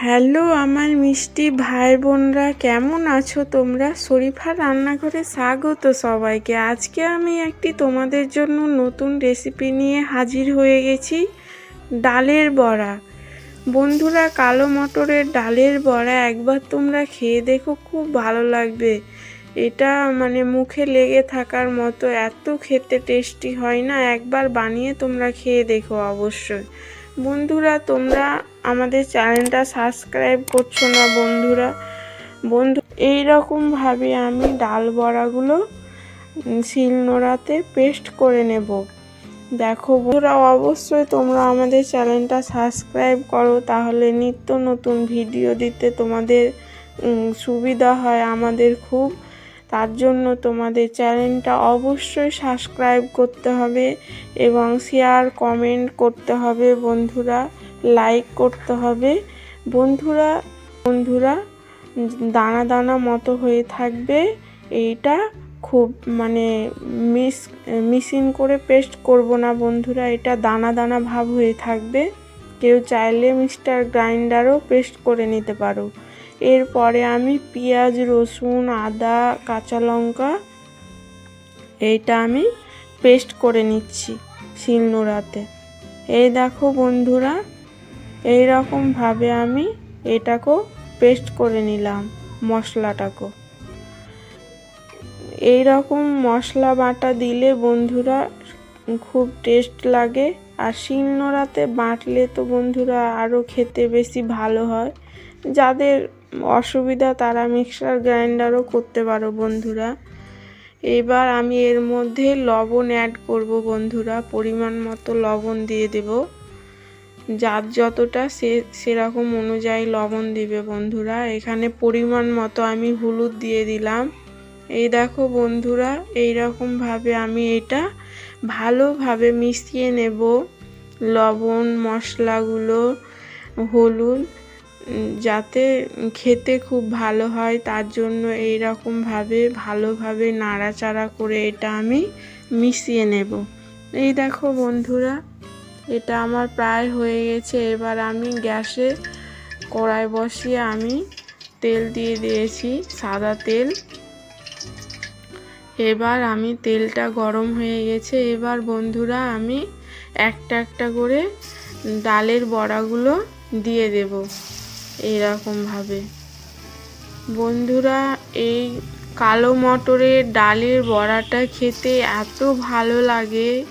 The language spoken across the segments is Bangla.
হ্যালো আমার মিষ্টি ভাই বোনরা কেমন আছো তোমরা? শরীফা রান্নাঘরে স্বাগত সবাইকে। আজকে আমি একটি তোমাদের জন্য নতুন রেসিপি নিয়ে হাজির হয়ে গেছি, ডালের বড়া। বন্ধুরা, কালো মটরের ডালের বড়া একবার তোমরা খেয়ে দেখো, খুব ভালো লাগবে। এটা মানে মুখে লেগে থাকার মতো, এত খেতে টেস্টি হয় না, একবার বানিয়ে তোমরা খেয়ে দেখো অবশ্যই। বন্ধুরা, তোমরা আমাদের চ্যানেলটা সাবস্ক্রাইব করছ না বন্ধুরা? বন্ধু এই রকমভাবে আমি ডাল বড়াগুলো শিল নোড়াতে পেস্ট করে নেব। দেখো বন্ধুরা, অবশ্যই তোমরা আমাদের চ্যানেলটা সাবস্ক্রাইব করো, তাহলে নিত্য নতুন ভিডিও দিতে তোমাদের সুবিধা হয়, আমাদের খুব তার জন্য তোমাদের চ্যানেলটা অবশ্যই সাবস্ক্রাইব করতে হবে এবং শেয়ার, কমেন্ট করতে হবে বন্ধুরা, লাইক করতে হবে। বন্ধুরা বন্ধুরা, দানা দানা মতো হয়ে থাকবে। এইটা খুব মানে মিস, মিসিং করে পেস্ট করব না বন্ধুরা, এটা দানা দানা ভাব হয়ে থাকবে। কেউ চাইলে মিক্সটার গ্রাইন্ডারও পেস্ট করে নিতে পারো। এরপরে আমি পেঁয়াজ, রসুন, আদা, কাঁচা লঙ্কা, এইটা আমি পেস্ট করে নিচ্ছি শিলনোড়াতে। এই দেখো বন্ধুরা এই রকমভাবে আমি এটাকেও পেস্ট করে নিলাম মশলাটাকেও। এই রকম মশলা বাটা দিলে বন্ধুরা খুব টেস্ট লাগে, আর শিলনোড়াতে বাটলে তো বন্ধুরা আরও খেতে বেশি ভালো হয়। যাদের অসুবিধা, তারা মিক্সার গ্রাইন্ডারও করতে পারো বন্ধুরা। এবার আমি এর মধ্যে লবণ অ্যাড করব বন্ধুরা, পরিমাণ মতো লবণ দিয়ে দেব। যার যতটা সে, সেরকম অনুযায়ী লবণ দিবে বন্ধুরা। এখানে পরিমাণ মতো আমি হলুদ দিয়ে দিলাম। এই দেখো বন্ধুরা এই রকমভাবে আমি এটা ভালোভাবে মিশিয়ে নেব। লবণ, মশলাগুলো, হলুদ যাতে খেতে খুব ভালো হয়, তার জন্য এই রকমভাবে ভালোভাবে নাড়াচাড়া করে এটা আমি মিশিয়ে নেব। এই দেখো বন্ধুরা, এটা আমার প্রায় হয়ে গেছে। এবার আমি গ্যাসে কড়াই বসিয়ে আমি তেল দিয়ে দিয়েছি, সাদা তেল। এবার আমি তেলটা গরম হয়ে গেছে। এবার বন্ধুরা, আমি একটা একটা করে ডালের বড়াগুলো দিয়ে দেব। এইরকমভাবে। বন্ধুরা, এই কালো মটরের ডালের বড়াটা খেতে এত ভালো লাগে।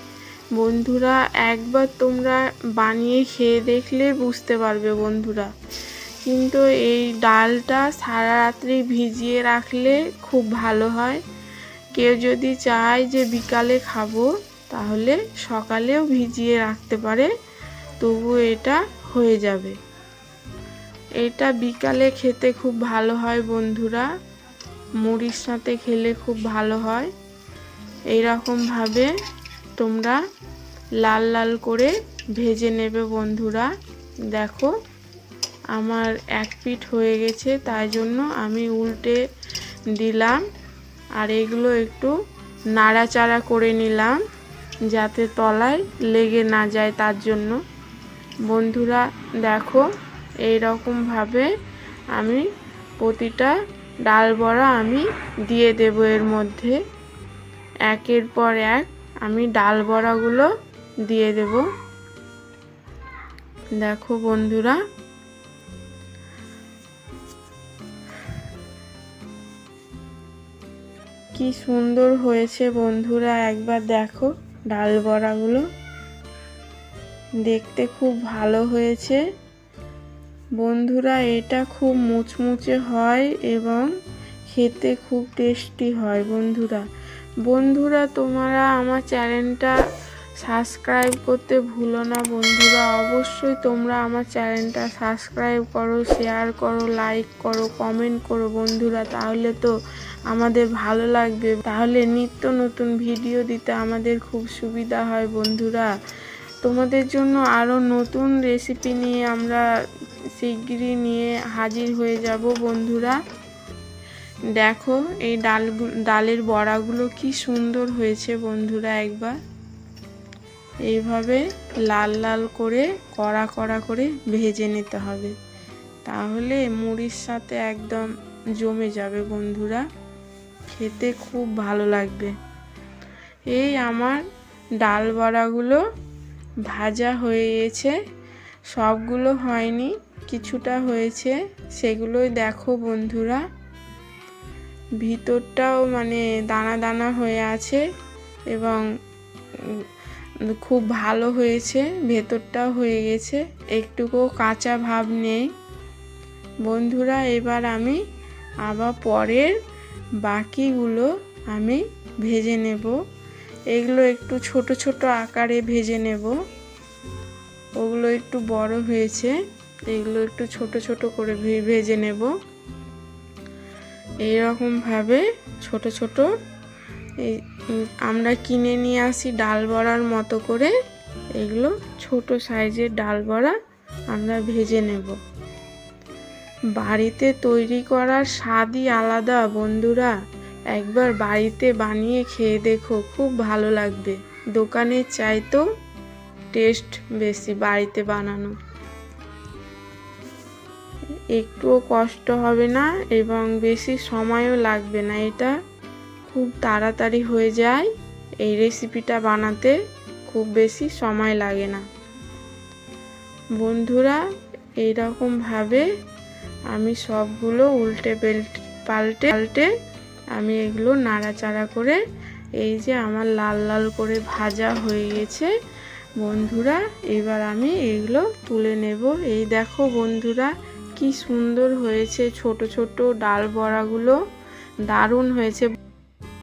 বন্ধুরা, একবার তোমরা বানিয়ে খেয়ে দেখলে বুঝতে পারবে বন্ধুরা। কিন্তু এই ডালটা সারা রাত্রি ভিজিয়ে রাখলে খুব ভালো হয়। কেউ যদি চায় যে বিকালে খাব, তাহলে সকালেও ভিজিয়ে রাখতে পারে তবু এটা হয়ে যাবে। এটা বিকালে খেতে খুব ভালো হয় বন্ধুরা। মুড়ির সাথে খেলে খুব ভালো হয়। এইরকমভাবে তোমরা লাল লাল করে ভেজে নেবে বন্ধুরা। দেখো, আমার এক পিঠ হয়ে গেছে, তাই জন্য আমি উল্টে দিলাম। আর এগুলো একটু নাড়াচাড়া করে নিলাম, যাতে তলায় লেগে না যায় তার জন্য। বন্ধুরা, দেখো এই রকমভাবে আমি প্রতিটা ডাল বড়া আমি দিয়ে দেব এর মধ্যে। একের পর এক আমি ডাল বড়াগুলো দিয়ে দেব। দেখো বন্ধুরা, কি সুন্দর হয়েছে বন্ধুরা, একবার দেখো ডাল বড়াগুলো। দেখতে খুব ভালো হয়েছে। বন্ধুরা, এটা খুব মুচমুচে হয় এবং খেতে খুব টেস্টি হয় বন্ধুরা। বন্ধুরা, তোমরা আমার চ্যানেলটা সাবস্ক্রাইব করতে ভুলো না বন্ধুরা। অবশ্যই তোমরা আমার চ্যানেলটা সাবস্ক্রাইব করো, শেয়ার করো, লাইক করো, কমেন্ট করো বন্ধুরা। তাহলে তো আমাদের ভালো লাগবে। তাহলে নিত্য নতুন ভিডিও দিতে আমাদের খুব সুবিধা হয় বন্ধুরা। তোমাদের জন্য আরও নতুন রেসিপি নিয়ে আমরা শিগগিরই নিয়ে হাজির হয়ে যাব, বন্ধুরা। দেখো, এই ডাল ডালের বড়াগুলো কি সুন্দর হয়েছে, বন্ধুরা, একবার। এইভাবে লাল লাল করে, কড়া কড়া করে ভেজে নিতে হবে। তাহলে মুড়ির সাথে একদম জমে যাবে, বন্ধুরা। খেতে খুব ভালো লাগবে। এই আমার ডাল বড়াগুলো ভাজা হয়ে গেছে। সবগুলো হয়নি। কিছুটা হয়েছে, সেগুলোই দেখো বন্ধুরা। ভিতরটাও মানে দানা দানা হয়ে আছে এবং খুব ভালো হয়েছে, ভেতরটাও হয়ে গেছে একটুকুও কাঁচা ভাব নেই। বন্ধুরা, এবার আমি আবার পরের বাকিগুলো আমি ভেজে নেব। এগুলো একটু ছোট ছোট আকারে ভেজে নেব। ওগুলো একটু বড় হয়েছে। এগুলো একটু ছোট ছোট করে ভেজে নেব। এইরকমভাবে ছোট ছোট এই আমরা কিনে নিয়ে আসি ডাল বড়ার মতো করে। এগুলো ছোট সাইজের ডাল বড়া আমরা ভেজে নেব। বাড়িতে তৈরি করার স্বাদই আলাদা বন্ধুরা। একবার বাড়িতে বানিয়ে খেয়ে দেখো, খুব ভালো লাগবে। দোকানের চাইতেও টেস্ট বেশি বাড়িতে বানানো। একটুও কষ্ট হবে না এবং বেশি সময়ও লাগবে না। এটা খুব তাড়াতাড়ি হয়ে যায়। এই রেসিপিটা বানাতে খুব বেশি সময় লাগে না। বন্ধুরা, এইরকমভাবে আমি সবগুলো উল্টে বেল্ট পাল্টে পাল্টে আমি এগুলো নাড়াচাড়া করে এই যে আমার লাল লাল করে ভাজা হয়ে গেছে। বন্ধুরা, এবার আমি এগুলো তুলে নেব। এই দেখো বন্ধুরা কি সুন্দর হয়েছে ছোট ছোট ডাল বড়াগুলো। দারুণ হয়েছে।